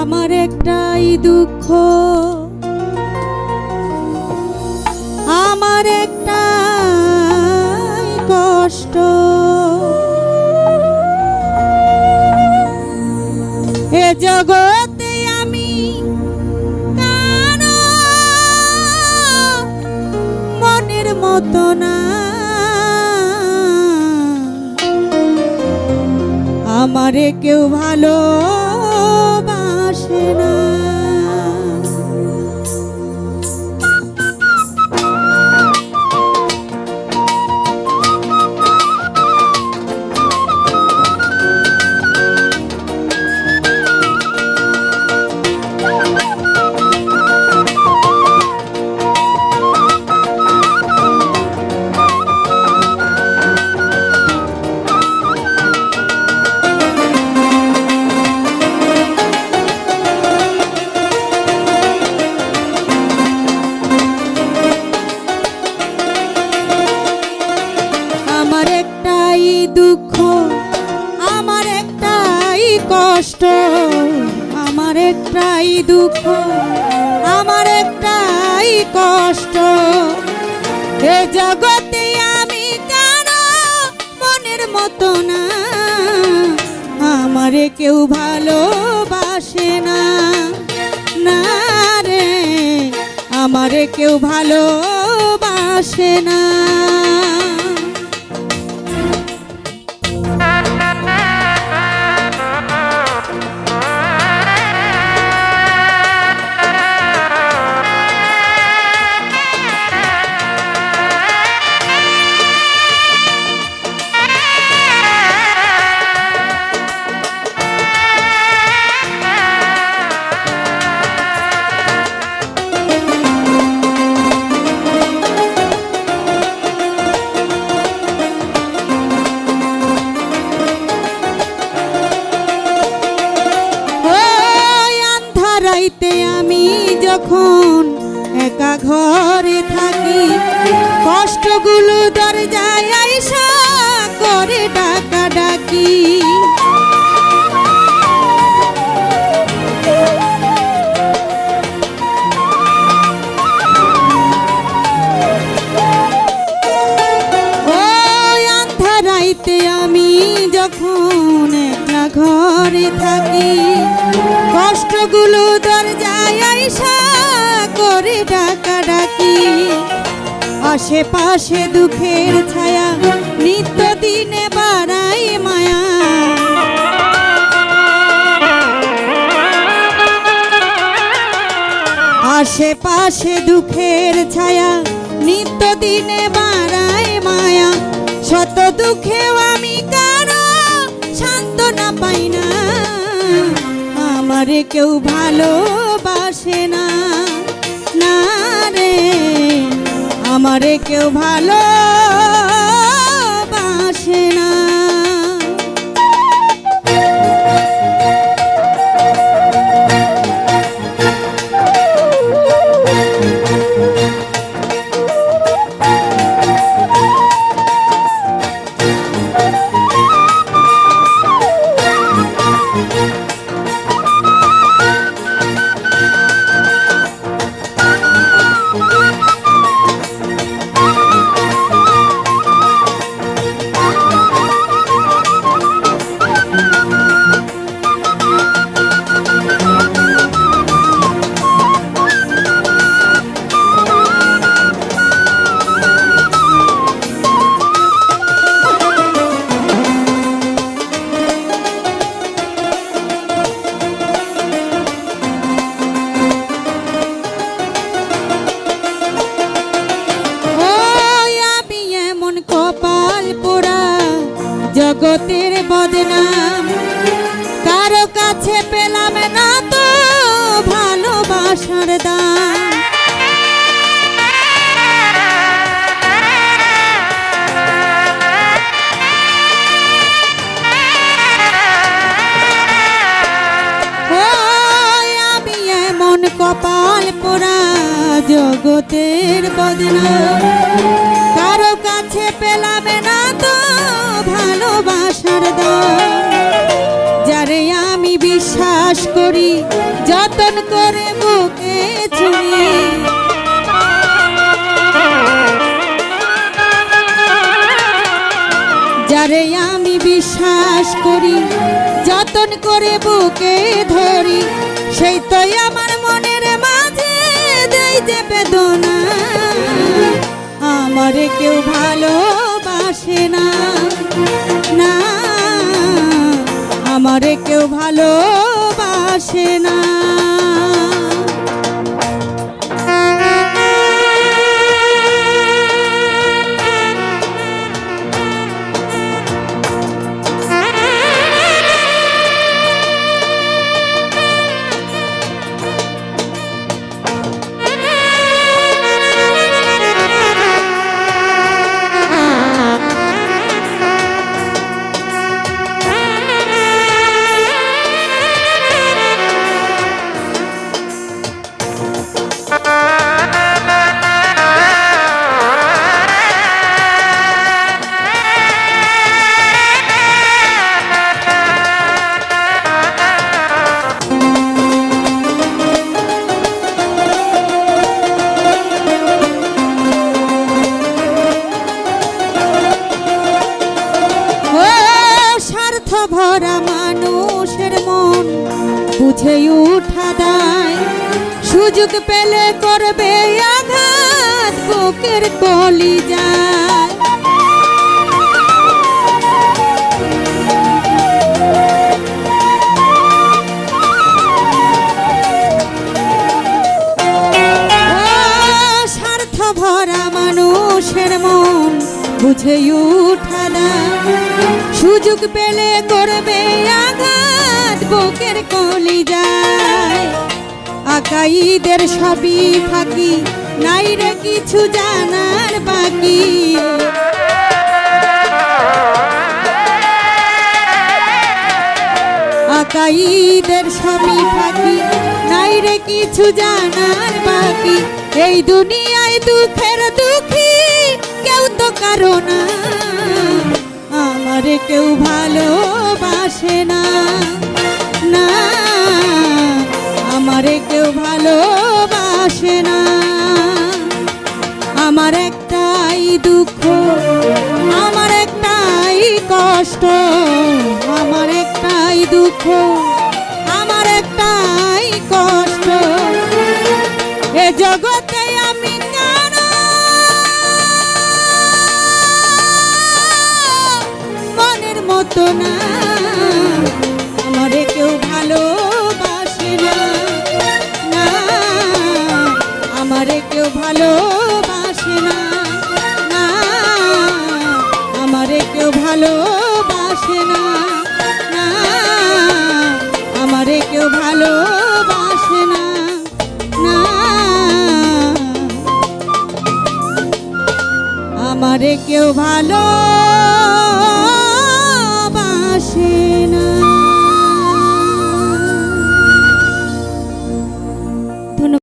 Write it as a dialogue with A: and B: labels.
A: আমার একটাই দুঃখ। আমার একটাই কষ্ট। এ জগতে আমি মনের মতো না। আমারে কেউ ভালো বাসে না দুঃখ, আমার একটাই কষ্ট। এ জগতে আমি কারও মনের মতো না, আমারে কেউ ভালোবাসে না। না রে, আমারে কেউ ভালোবাসে না। কষ্টগুলো দরজায় আইসা করে ডাকা ডাকি। আন্ধারাইতে আমি যখন একলা ঘরে থাকি, কষ্টগুলো দরজায় আইসা করে ডাকা ডাকি। আশেপাশে দুঃখের ছায়া নিত্য দিনে বাড়াই মায়া। আশেপাশে দুঃখের ছায়া নিত্য দিনে বাড়াই মায়া। শত দুঃখেও আমি কারও সান্ত্বনা পাই না। আমারে কেউ ভালোবাসে না। না রে। আমারে কেউ ভালোবাসে এমন কপাল পোড়া জগতের বদনাম কারও কাছে পেলাম না তো ভালোবাসার যারে আমি বিশ্বাস করি, যতন করে করি, যতন করে বুকে ধরি। সেই তো আমার মনের মাঝে দেই যে বেদনা। আমারে কেউ ভালোবাসে না না। আমারে কেউ ভালোবাসে না। স্বার্থ ভরা মানুষের মন বুঝে উঠা দায় সুযোগ পেলে করবে আঘাত, বুকের কলি যায়। ভরা মানুষের মন বুঝে উঠা সুযোগ পেলে করবে আঘাত, বুকের কলি যায়। আকাইদের সবই ফাঁকি, নাই রে কিছু জানার বাকি। আকাইদের সবই ফাঁকি, নাই রে কিছু জানার বাকি। এই দুনিয়ায় দুঃখের দুঃখী কেউ তো কারও না। আমারে কেউ ভালোবাসে না। না, আমারে কেউ ভালোবাসে না। আমার একটাই দুঃখ, আমার একটাই কষ্ট, আমার একটাই দুঃখ, আমার একটাই কষ্ট। এ জগতে মতো না। আমারে কেউ ভালোবাসে না। না, আমারে কেউ ভালোবাসে না। আমারে কেউ ভালোবাসে না। না, আমারে কেউ না, আমারে কেউ ভালো